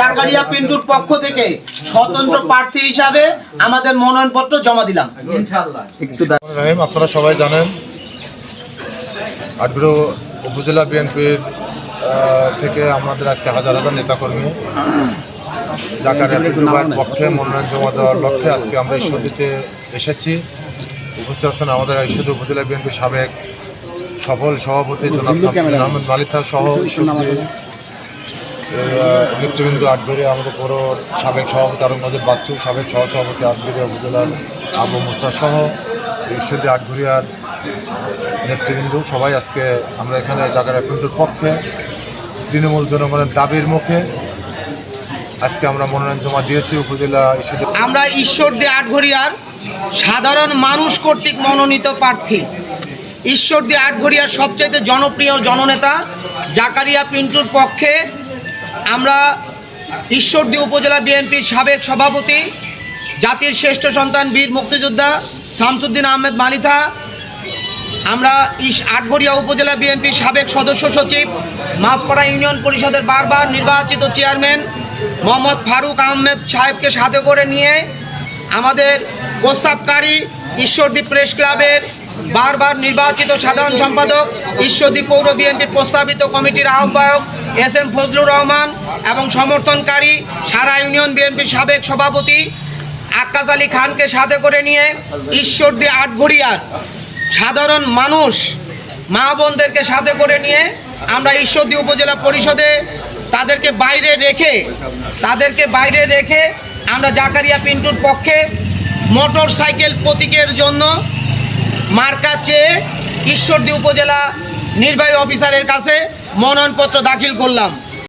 জাকারিয়া পিন্টুর পক্ষ থেকে স্বতন্ত্র প্রার্থী হিসাবে আমাদের মনোনয়নপত্র জমা দিলাম। রহিম আপনারা সবাই জানেন উপজেলা বিএনপির থেকে আমাদের আজকে হাজার হাজার নেতাকর্মী জাকারিয়া পিন্টুবার পক্ষে মনোনয়ন জমা দেওয়ার লক্ষ্যে আজকে আমরা ঈশ্বরদীতে এসেছি। উপস্থিত আছেন আমাদের ঈশ্বরদী উপজেলা বিএনপির সাবেক সফল সভাপতি জনাব আহমেদ মালিথা সহ ঈশ্বরদী নেতৃবৃন্দ আটগড়িয়া আমাদের পৌর সাবেক সভাপতি আরও নজর বাচ্চু, সাবেক সহসভাপতি আটগড়িয়া উপজেলার আবু মুসা সহ ঈশ্বরদী আটঘরিয়ার নেতৃবৃন্দ। সবাই আজকে আমরা এখানে জাগার পিন্টুর পক্ষে তৃণমূল জনগণের দাবির মুখে আজকে আমরা মনোনয়ন জমা দিয়েছি উপজেলা ঈশ্বরদী আমরা ঈশ্বরদী আটঘরিয়ার সাধারণ মানুষ কর্তৃক মনোনীত প্রার্থী। ঈশ্বরদী আটঘরিয়ার সবচাইতে জনপ্রিয় জননেতা জাকারিয়া পিন্টুর পক্ষে আমরা ঈশ্বরদী উপজেলা বিএনপির সাবেক সভাপতি, জাতির শ্রেষ্ঠ সন্তান বীর মুক্তিযোদ্ধা শামসুদ্দিন আহমেদ মালিথা আমরা ইস আটঘরিয়া উপজেলা বিএনপির সাবেক সদস্য সচিব মাসপাড়া ইউনিয়ন পরিষদের বারবার নির্বাচিত চেয়ারম্যান মোহাম্মদ ফারুক আহমেদ সাহেবকে সাথে করে নিয়ে আমাদের প্রস্তাবকারী ঈশ্বরদী প্রেস ক্লাবের বারবার নির্বাচিত সাধারণ সম্পাদক, ঈশ্বরদী পৌর বিএনপির প্রস্তাবিত কমিটির আহ্বায়ক এস এম ফজলুর রহমান এবং সমর্থনকারী সারা ইউনিয়ন বিএনপির সাবেক সভাপতি আক্কাস আলী খানকে সাথে করে নিয়ে ঈশ্বরদী আটঘরিয়ার সাধারণ মানুষ, মা বোনদেরকে সাথে করে নিয়ে আমরা ঈশ্বরদী উপজেলা পরিষদে তাদেরকে বাইরে রেখে, তাদেরকে বাইরে রেখে আমরা জাকারিয়া পিন্টুর পক্ষে মোটর সাইকেল প্রতীকের জন্য মার্কা চেয়ে ঈশ্বরদী উপজেলা নির্বাহী অফিসারের কাছে মনোনয়নপত্র দাখিল করলাম।